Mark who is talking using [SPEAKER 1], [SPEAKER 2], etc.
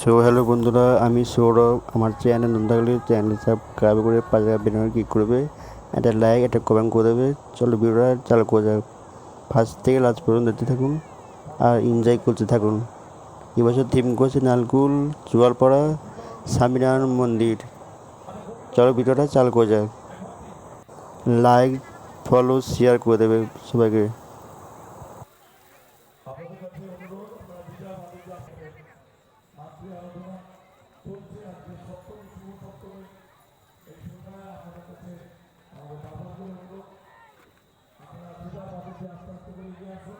[SPEAKER 1] So hello বন্ধুরা, আমি সৌরভ। আমার চ্যানেল নতুন থাকলে চ্যানেল সাবস্ক্রাইব করে পাশে বেরোনো ক্লিক করবে, একটা লাইক একটা কমেন্ট করে দেবে। চলো ভিডিওটা চালু করে যাক। ফার্স্ট থেকে লাস্ট পর্যন্ত দেখতে থাকুন আর এনজয় করতে থাকুন। এবছর থিম করছে নালকুল, চুয়ালপাড়া, স্বামীনারায়ণ মন্দির। চলো ভিডিওটা চালু করে যাক। লাইক ফলো শেয়ার করে দেবে সবাইকে।
[SPEAKER 2] আজকে আলোচনা চলছে আজকে সপ্তমী শুভ সপ্তমী এই সময় আপনাদের কাছে আমাদের বাবাদের অনুরোধ আপনারা বিজয় বাণিজ্য আস্তে আস্তে করে এগিয়ে আসুন